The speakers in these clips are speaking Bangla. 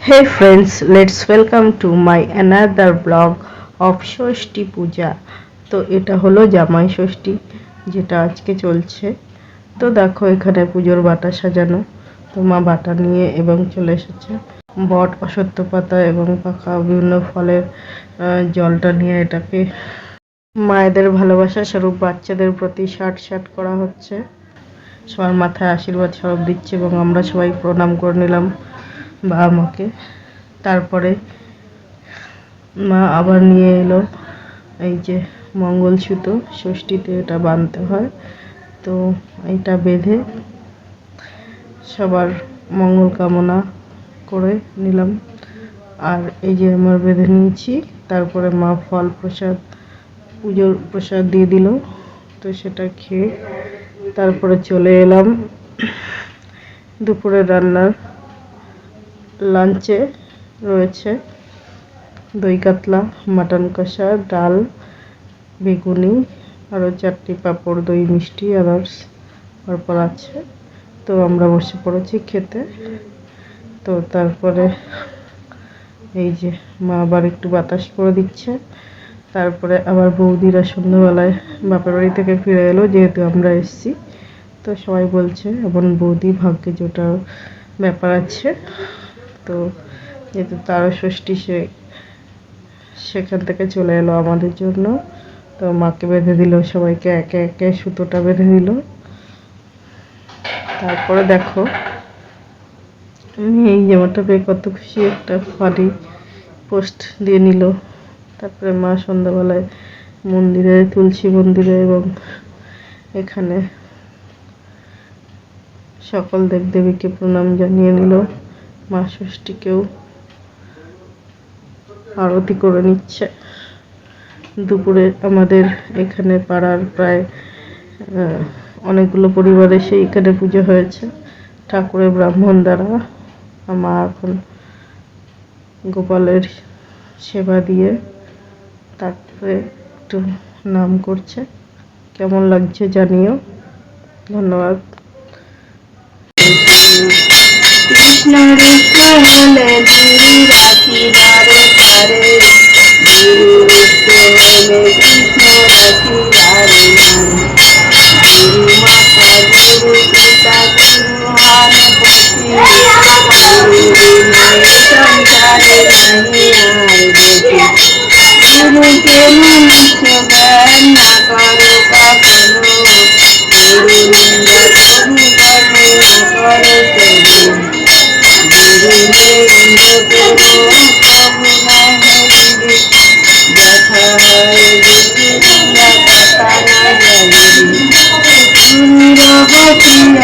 Hey friends, let's welcome to my another blog of ষষ্ঠী পূজা তো এটা হলো জামাই ষষ্ঠী যেটা আজকে চলছে। তো দেখো এখানে পুজোর বাটা সাজানো। তো মা বাটা নিয়ে এবং চলে এসেছে। বট অসত্য পাতা এবং পাখা বিভিন্ন ফলের জলটা নিয়ে এটাকে মায়েদের ভালোবাসা স্বরূপ বাচ্চাদের প্রতি ষাট ষাট করা হচ্ছে। সবার মাথায় আশীর্বাদ স্বরূপ দিচ্ছে এবং আমরা সবাই প্রণাম করে নিলাম। বাবা মাকে তারপরে মা আবার নিয়ে এলো এই যে মঙ্গলসূত্র, ষষ্ঠীতে এটা বাঁধতে হয়। তো এইটা বেঁধে সবার মঙ্গল কামনা করে নিলাম। আর এই যে আমার বেঁধে নিয়েছি, তারপরে মা ফল প্রসাদ, পুজোর প্রসাদ দিয়ে দিল। তো সেটা খেয়ে তারপরে চলে এলাম দুপুরে রান্নার লাঞ্চে রয়েছে দই কাতলা, মাটন কষা, ডাল, বেগুনি, আরও চারটি পাঁপড়, দই, মিষ্টি আদার্স তারপর আছে। তো আমরা বসে পড়েছি খেতে। তো তারপরে এই যে মা আবার একটু বাতাস করে দিচ্ছে। তারপরে আবার বৌদিরা সন্ধ্যাবেলায় বাপের বাড়ি থেকে ফিরে এলো, যেহেতু আমরা এসেছি। তো সবাই বলছে, এমন বৌদি ভাগ্যে যেটা ব্যাপার আছে। তো যেহেতু তারও ষষ্ঠী সে, সেখান থেকে চলে এলো আমাদের জন্য। তো মাকে বেঁধে দিল, সবাইকে একে একে সুতোটা বেঁধে দিল। তারপরে দেখো আমি এই জামাটা পেয়ে কত খুশি, একটা ফানি পোস্ট দিয়ে নিল। তারপরে মা সন্ধ্যাবেলায় মন্দিরে, তুলসী মন্দিরে এবং এখানে সকল দেবদেবীকে প্রণাম জানিয়ে নিল। মা ষষ্ঠীকেও আরতি করে নিচ্ছে। দুপুরে আমাদের এখানে পাড়ার প্রায় অনেকগুলো পরিবার এসে এখানে পুজো হয়েছে। ঠাকুরের ব্রাহ্মণ দ্বারা মা এখন গোপালের সেবা দিয়ে তারপরে একটু নাম করছে। কেমন লাগছে জানিও। ধন্যবাদ। कृष्ण में दूरी राखी मारे तारे गुरु कृष्ण में कृष्ण राखी मारे गुरु माता गुरु पिता गुरु हार भक्ति गुरु में संसार नहीं हार गुरु के मनुष्य भर ना करे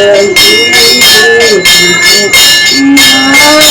কৃপা করে আরও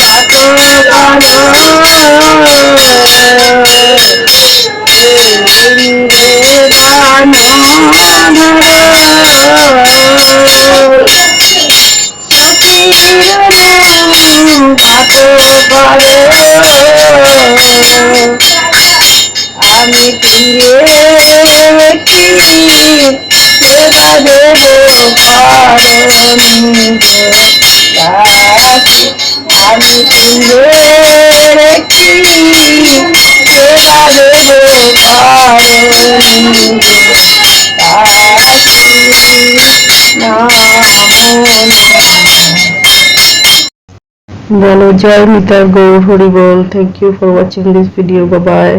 আমি ফিরে কি সেবা দেব কারণে আমি ফিরে কি সেবা দেব কারণে বলো জয় মিতার গৌর হরি বল thank you for watching this video bye